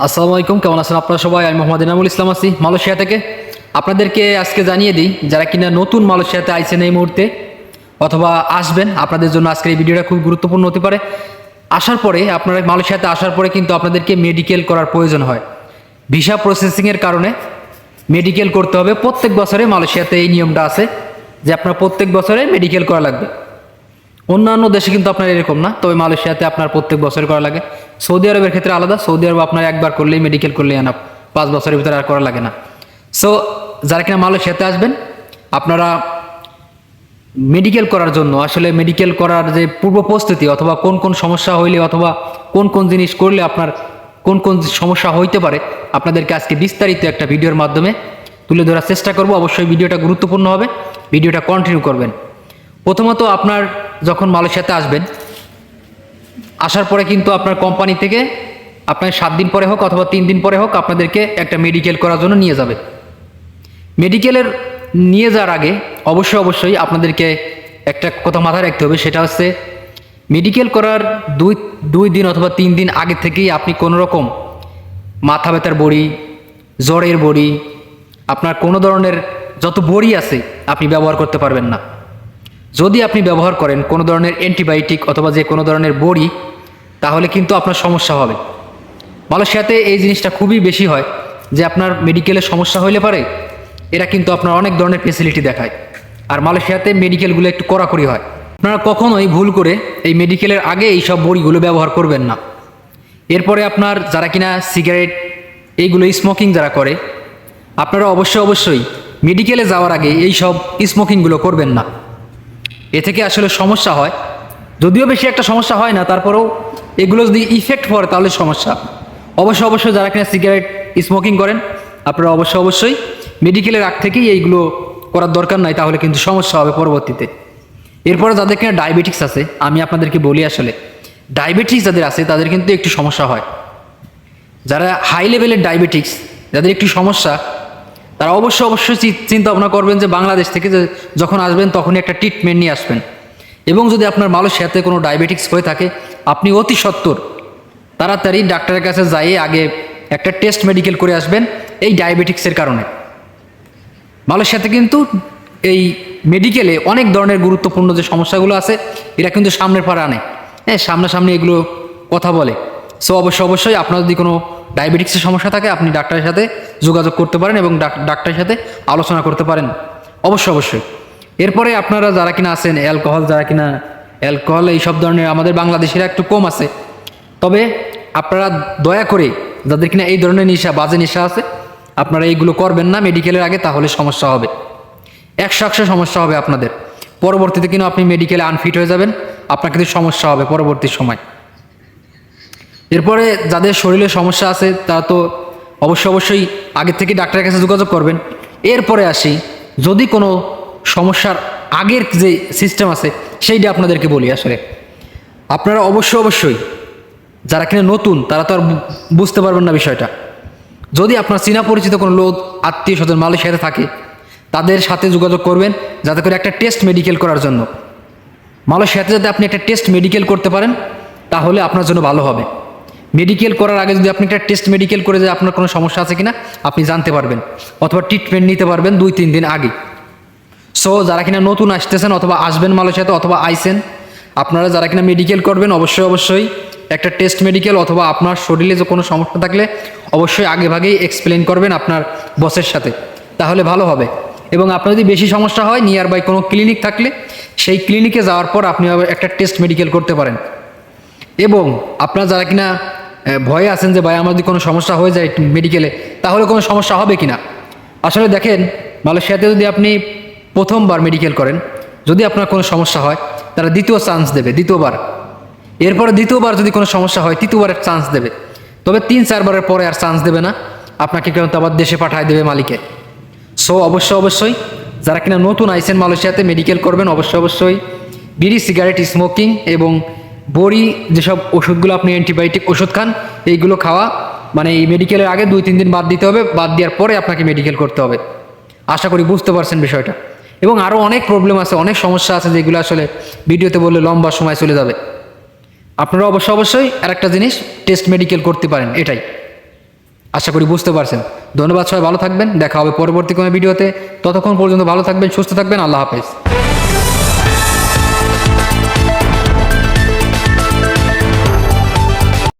আসসালামু আলাইকুম, কেমন আছেন আপনারা সবাই? আমি মোহাম্মদ ইনামুল ইসলাম আছি মালয়েশিয়া থেকে। আপনাদেরকে আজকে জানিয়ে দিই, যারা কিনা নতুন মালয়েশিয়াতে আইছেন এই মুহূর্তে অথবা আসবেন, আপনাদের জন্য আজকের এই ভিডিওটা খুব গুরুত্বপূর্ণ হতে পারে। আসার পরে, আপনারা মালয়েশিয়াতে আসার পরে কিন্তু আপনাদেরকে মেডিকেল করার প্রয়োজন হয়। ভিসা প্রসেসিংয়ের কারণে মেডিকেল করতে হবে। প্রত্যেক বছরে মালয়েশিয়াতে এই নিয়মটা আছে যে আপনার প্রত্যেক বছরে মেডিকেল করা লাগবে। অন্যান্য দেশে কিন্তু আপনার এরকম না, তবে মালয়েশিয়াতে আপনার প্রত্যেক বছর করা লাগে। সৌদি আরবের ক্ষেত্রে আলাদা, সৌদি আরব আপনার একবার করলেই মেডিকেল করলেই আনা পাঁচ বছরের ভিতরে আর করা লাগে না। সো যারা কিনা মালয়েশিয়াতে আসবেন, আপনারা মেডিকেল করার জন্য, আসলে মেডিকেল করার যে পূর্ব প্রস্তুতি অথবা কোন কোন সমস্যা হইলে অথবা কোন কোন জিনিস করলে আপনার কোন কোন সমস্যা হইতে পারে, আপনাদেরকে আজকে বিস্তারিত একটা ভিডিওর মাধ্যমে তুলে ধরার চেষ্টা করব। অবশ্যই ভিডিওটা গুরুত্বপূর্ণ হবে, ভিডিওটা কন্টিনিউ করবেন। প্রথমত আপনার যখন মালয়েশিয়াতে আসবেন, আসার পরে কিন্তু আপনার কোম্পানি থেকে আপনার সাত দিন পরে হোক অথবা তিন দিন পরে হোক আপনাদেরকে একটা মেডিকেল করার জন্য নিয়ে যাবে। মেডিকেলের নিয়ে যাওয়ার আগে অবশ্যই অবশ্যই আপনাদেরকে একটা কথা মাথায় রাখতে হবে, সেটা হচ্ছে মেডিকেল করার দুই দুই দিন অথবা তিন দিন আগে থেকেই আপনি কোনো রকম মাথা ব্যথার বড়ি, জ্বরের বড়ি, আপনার কোনো ধরনের যত বড়ি আছে আপনি ব্যবহার করতে পারবেন না। যদি আপনি ব্যবহার করেন কোনো ধরনের অ্যান্টিবায়োটিক অথবা যে কোনো ধরনের বড়ি, তাহলে কিন্তু আপনার সমস্যা হবে। মালয়েশিয়াতে এই জিনিসটা খুবই বেশি হয় যে আপনার মেডিকেলের সমস্যা হইলে পারে, এরা কিন্তু আপনার অনেক ধরনের ফেসিলিটি দেখায়। আর মালয়েশিয়াতে মেডিকেলগুলো একটু কড়াকড়ি হয়। আপনারা কখনোই ভুল করে এই মেডিকেলের আগে এই সব বড়িগুলো ব্যবহার করবেন না। এরপরে আপনার যারা কিনা সিগারেট এইগুলো স্মোকিং যারা করে, আপনারা অবশ্যই অবশ্যই মেডিকেলে যাওয়ার আগে এই সব স্মোকিংগুলো করবেন না। এ থেকে আসলে সমস্যা হয়। যদিও বেশি একটা সমস্যা হয় না, তারপরেও এগুলো যদি ইফেক্ট পড়ে তাহলে সমস্যা। অবশ্যই অবশ্যই যারা কিনা সিগারেট স্মোকিং করেন, আপনারা অবশ্যই অবশ্যই মেডিকেলের আগ থেকেই এইগুলো করার দরকার নাই, তাহলে কিন্তু সমস্যা হবে পরবর্তীতে। এরপরে যাদের কিনা ডায়াবেটিক্স আছে, আমি আপনাদেরকে বলি আসলে ডায়াবেটিক্স যাদের আছে, তাদের কিন্তু একটু সমস্যা হয়। যারা হাই লেভেলের ডায়াবেটিক্স যাদের একটু সমস্যা তারা অবশ্যই অবশ্যই চিন্তা ভাবনা করবেন যে বাংলাদেশ থেকে যে যখন আসবেন তখনই একটা ট্রিটমেন্ট নিয়ে আসবেন। এবং যদি আপনার মালয়েশিয়াতে কোনো ডায়াবেটিক্স হয়ে থাকে, আপনি অতি সত্বর তাড়াতাড়ি ডাক্তারের কাছে যাইয়ে আগে একটা টেস্ট মেডিকেল করে আসবেন এই ডায়াবেটিক্সের কারণে। মালয়েশিয়াতে কিন্তু এই মেডিকেলে অনেক ধরনের গুরুত্বপূর্ণ যে সমস্যাগুলো আছে, এরা কিন্তু সামনের পাড়ে আনে। হ্যাঁ সামনাসামনি এগুলো কথা বলে। সো অবশ্যই অবশ্যই আপনার যদি কোনো ডায়াবেটিক্সের সমস্যা থাকে, আপনি ডাক্তারের সাথে যোগাযোগ করতে পারেন এবং ডাক- ডাক্তারের সাথে আলোচনা করতে পারেন। অবশ্যই অবশ্যই। এরপরে আপনারা যারা কিনা আছেন অ্যালকোহল যারা কিনা অ্যালকোহল এই সব ধরনের আমাদের বাংলাদেশের একটু কম আছে। তবে আপনারা দয়া করে যাদের কিনা এই ধরনের নেশা, বাজে নেশা আছে, আপনারা এইগুলো করবেন না মেডিকেলের আগে, তাহলে সমস্যা হবে। একশো একশো সমস্যা হবে আপনাদের। পরবর্তীতে কিন্তু আপনি মেডিকেলে আনফিট হয়ে যাবেন, আপনার কিন্তু সমস্যা হবে পরবর্তী সময়। এরপরে যাদের শরীরে সমস্যা আছে, তারা তো অবশ্যই অবশ্যই আগে থেকে ডাক্তারের কাছে যোগাযোগ করবেন। এরপরে আসি, যদি কোনো সমস্যার আগের যে সিস্টেম আছে, সেইটা আপনাদেরকে বলি আসলে। আপনারা অবশ্যই অবশ্যই, যারা কিনা নতুন, তারা তো আর বুঝতে পারবেন না বিষয়টা। যদি আপনার চীনা পরিচিত কোনো লোক, আত্মীয় স্বজন মালয়েশিয়াতে থাকে, তাদের সাথে যোগাযোগ করবেন, যাতে করে একটা টেস্ট মেডিকেল করার জন্য। মালয়েশিয়াতে যাতে আপনি একটা টেস্ট মেডিকেল করতে পারেন, তাহলে আপনার জন্য ভালো হবে। মেডিকেল করার আগে যদি আপনি একটা টেস্ট মেডিকেল করে যে আপনার কোনো সমস্যা আছে কিনা, আপনি জানতে পারবেন। অথবা ট্রিটমেন্ট নিতে পারবেন দুই, তিন দিন আগে। সো যারা কিনা নতুন আসতেছেন অথবা আসবেন মালয়েশিয়াতে অথবা আইসেন, আপনারা যারা কিনা মেডিকেল করবেন, অবশ্যই অবশ্যই একটা টেস্ট মেডিকেল অথবা আপনার শরীরে যে কোনো সমস্যা থাকলে অবশ্যই আগে ভাগেই এক্সপ্লেন করবেন আপনার বসের সাথে। তাহলে ভালো হবে। এবং আপনার যদি বেশি সমস্যা হয় নিয়ার বাই কোনো ক্লিনিক থাকলে, সেই ক্লিনিকে যাওয়ার পর আপনি একটা টেস্ট মেডিকেল করতে পারেন। এবং আপনার যারা কিনা ভয়ে আছেন যে, ভাই, আমার যদি কোনো সমস্যা হয়ে যায় মেডিকেলে তাহলে কোনো সমস্যা হবে কিনা? আসলে দেখেন, মালয়েশিয়াতে যদি আপনি প্রথমবার মেডিকেল করেন, যদি আপনার কোনো সমস্যা হয়, তারা দ্বিতীয় চান্স দেবে, দ্বিতীয়বার। এরপরে দ্বিতীয়বার যদি কোনো সমস্যা হয়, তৃতীয়বারের চান্স দেবে। তবে তিন, চারবারের পরে আর চান্স দেবে না। আপনাকে কেউ তো আবার দেশে পাঠায় দেবে মালিকে। সো অবশ্যই অবশ্যই, যারা কিনা নতুন আইসেন মালয়েশিয়াতে মেডিকেল করবেন, অবশ্যই অবশ্যই, বিড়ি সিগারেট স্মোকিং এবং বড়ি যেসব ওষুধগুলো আপনি অ্যান্টিবায়োটিক ওষুধ খান, এইগুলো খাওয়া মানে এই মেডিকেলের আগে দুই তিন দিন বাদ দিতে হবে, বাদ দেওয়ার পরে আপনাকে মেডিকেল করতে হবে। আশা করি বুঝতে পারছেন বিষয়টা। এবং আরও অনেক প্রবলেম আছে, অনেক সমস্যা আছে যেগুলো আসলে ভিডিওতে বললে লম্বা সময় চলে যাবে। আপনারা অবশ্যই অবশ্যই আর একটা জিনিস টেস্ট মেডিকেল করতে পারেন, এটাই। আশা করি বুঝতে পারছেন। ধন্যবাদ সবাই, ভালো থাকবেন। দেখা হবে পরবর্তী কোনো ভিডিওতে ততক্ষণ পর্যন্ত ভালো থাকবেন, সুস্থ থাকবেন। আল্লাহ হাফেজ।